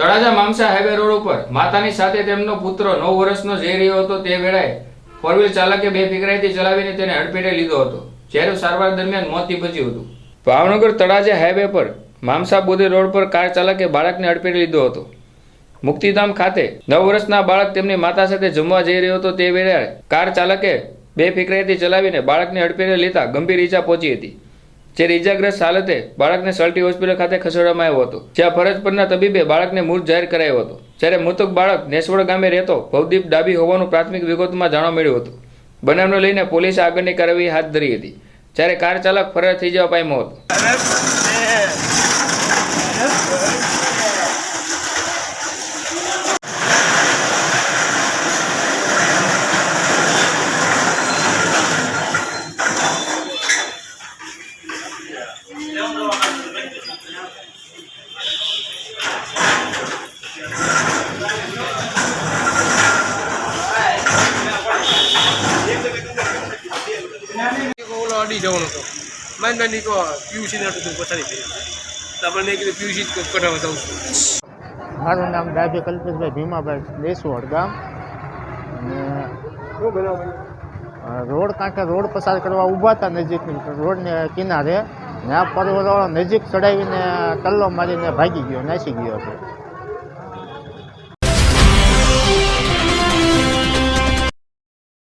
Talaja મામસા highway road ઉપર માતાની સાથે તેમનો પુત્ર નવ વર્ષનો જઈ રહ્યો હતો તે વેળાએ ફોર વ્હીલ ચાલકે બે ફિકરાઈથી ચલાવીને તેને હડપેટે લીધો હતો. જ્યારે સારવાર દરમિયાન મોત નીપજ્યું હતું. ભાવનગર તળાજા હાઈવે પર મામસા બોદે રોડ પર કાર ચાલકે બાળકને હડપેટે લીધો હતો. મુક્તિધામ ખાતે નવ વર્ષના બાળક તેમની માતા સાથે જમવા જઈ રહ્યો હતો તે વેળાએ કાર ચાલકે બે ફિકરાઈથી ચલાવીને બાળકને હડપેટે લેતા ગંભીર ઈજા પહોંચી હતી. જે ઇજાગ્રસ્ત હાલતે બાળકને સલટી હોસ્પિટલ ખાતે ખસેડવામાં આવ્યો હતો, જ્યાં ફરજ પરના તબીબે બાળકને મૃત જાહેર કરાયો હતો. જ્યારે મૃતક બાળક નેસવડ ગામે રહેતો ભવદીપ ડાબી હોવાનું પ્રાથમિક વિગતમાં જાણવા મળ્યું હતું. બનાવને લઈને પોલીસે આગળની કાર્યવાહી હાથ ધરી હતી, જ્યારે કાર ચાલક ફરાર થઈ જવા પામ્યો હતો. અડી જવાનો હતો. મારી નાની તો પીયુસી નતું તું પથારી થઈ આપણે મેં કીધું પીયુસી જ છું. મારું નામ ડાભી કલ્પેશભાઈ ભીમાભાઈ દેસવડ ગામ. અને રોડ કાંઠે રોડ પસાર કરવા ઊભા હતા નજીક રોડને કિનારે ત્યાં પરવરો નજીક ચડાવીને ટલ્લો મારીને ભાગી ગયો, નાસી ગયો છે